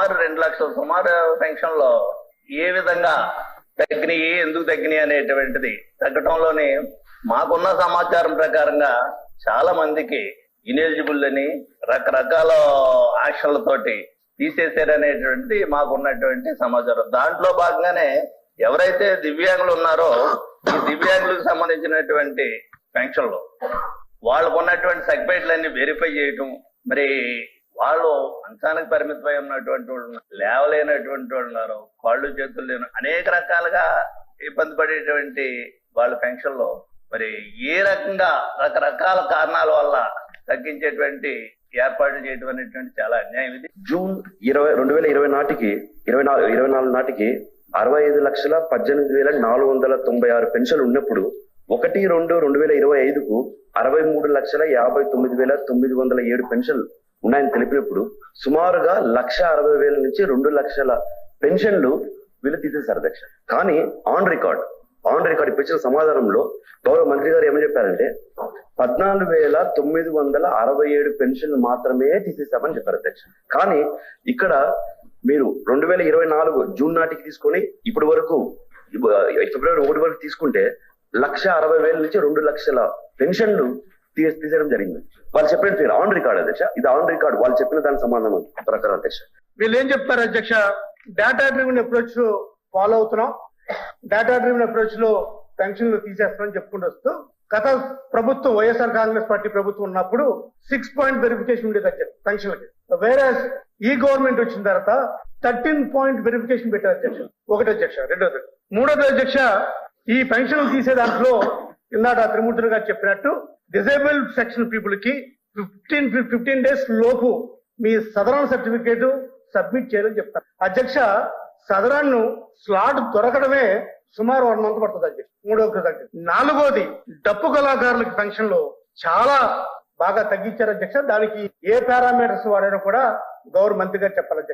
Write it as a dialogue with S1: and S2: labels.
S1: సుమారు రెండు లక్షల సుమారు పెన్షన్లో ఏ విధంగా తగ్గినాయి ఎందుకు తగ్గినాయి అనేటువంటిది తగ్గటంలోని మాకున్న సమాచారం ప్రకారంగా చాలా మందికి ఇనెలిజిబుల్ అని రకరకాల ఆక్షన్లతోటి తీసేశారనేటువంటిది మాకున్నటువంటి సమాచారం. దాంట్లో భాగంగానే ఎవరైతే దివ్యాంగులు ఉన్నారో ఈ దివ్యాంగులకు సంబంధించినటువంటి పెన్షన్లు వాళ్ళకు ఉన్నటువంటి సర్టిఫికేట్లన్నీ వెరిఫై చేయటం మరి వాళ్ళు మంచానికి పరిమితమై ఉన్నటువంటి వాళ్ళు లేవలేనటువంటి వాళ్ళు ఉన్నారు కాళ్ళు చేతులు లేని అనేక రకాలుగా ఇబ్బంది పడేటువంటి వాళ్ళ పెన్షన్లో మరి ఏ రకంగా రకరకాల కారణాల వల్ల తగ్గించేటువంటి ఏర్పాట్లు చేయడం అనేటువంటి చాలా అన్యాయం ఇది.
S2: జూన్ ఇరవై రెండు వేల ఇరవై నాటికి ఇరవై నాలుగు ఇరవై నాలుగు నాటికి అరవై ఐదు లక్షల పద్దెనిమిది వేల నాలుగు వందల తొంభై ఆరు పెన్షన్లు ఉన్నప్పుడు ఒకటి రెండు రెండు వేల ఇరవై ఐదుకు అరవై మూడు లక్షల యాభై తొమ్మిది వేల తొమ్మిది వందల ఏడు పెన్షన్లు ఉన్నాయని తెలిపినప్పుడు సుమారుగా లక్ష అరవై వేల నుంచి రెండు లక్షల పెన్షన్లు వీళ్ళు తీసేశారు అధ్యక్ష. కానీ ఆన్ రికార్డ్ ఆన్ రికార్డ్ ఇప్పించిన సమాధానంలో గౌరవ మంత్రి గారు ఏమని చెప్పారంటే పద్నాలుగు వేల తొమ్మిది వందల అరవై ఏడు పెన్షన్లు మాత్రమే తీసేశామని చెప్పారు అధ్యక్ష. కానీ ఇక్కడ మీరు రెండు వేల ఇరవై నాలుగు జూన్ నాటికి తీసుకొని ఇప్పటి వరకు ఫిబ్రవరి ఒకటి వరకు తీసుకుంటే లక్ష అరవై వేల నుంచి రెండు లక్షల పెన్షన్లు తీసేయడం జరిగింది. వాళ్ళు చెప్పిన తీరు ఆన్ రికార్డ్ అధ్యక్ష. ఇది ఆన్ రికార్డ్. వాళ్ళు చెప్పిన దాని సమాధానం ప్రకారం అధ్యక్ష.
S3: వీళ్ళు ఏం చెప్తారు అధ్యక్ష? డేటా డ్రివెన్ అప్రోచ్ ఫాలో అవుతున్నాం. డేటా డ్రివెన్ అప్రోచ్లో పెన్షన్లు తీసేస్తామని చెప్పుకుంటూ వస్తూ గత ప్రభుత్వం వైఎస్ఆర్ కాంగ్రెస్ పార్టీ ప్రభుత్వం ఉన్నప్పుడు సిక్స్ పాయింట్ వెరిఫికేషన్ ఉండేది అధ్యక్ష పెన్షన్లకి. వేరే ఈ గవర్నమెంట్ వచ్చిన తర్వాత థర్టీన్ పాయింట్ వెరిఫికేషన్ పెట్టారు అధ్యక్ష. ఒకటి అధ్యక్ష. రెండోది. మూడోది అధ్యక్ష ఈ పెన్షన్లు తీసే దాంట్లో ఇందాక త్రిమూర్తులు గారు చెప్పినట్టు డిజేబుల్డ్ సెక్షన్ పీపుల్కి ఫిఫ్టీన్ ఫిఫ్టీన్ డేస్ లోపు మీ సదరన్ సర్టిఫికేట్ సబ్మిట్ చేయాలని చెప్తారు. అధ్యక్ష సదరన్ స్లాట్ దొరకడమే సుమారు వన్ మంత్ పడుతుంది అధ్యక్ష మూడో తగ్గి నాలుగోది డప్పు కళాకారులకి పెన్షన్లు చాలా బాగా తగ్గించారు అధ్యక్ష. దానికి ఏ పారామీటర్స్ వాడైనా కూడా గౌరవ మంత్రి గారు చెప్పాలి అధ్యక్ష.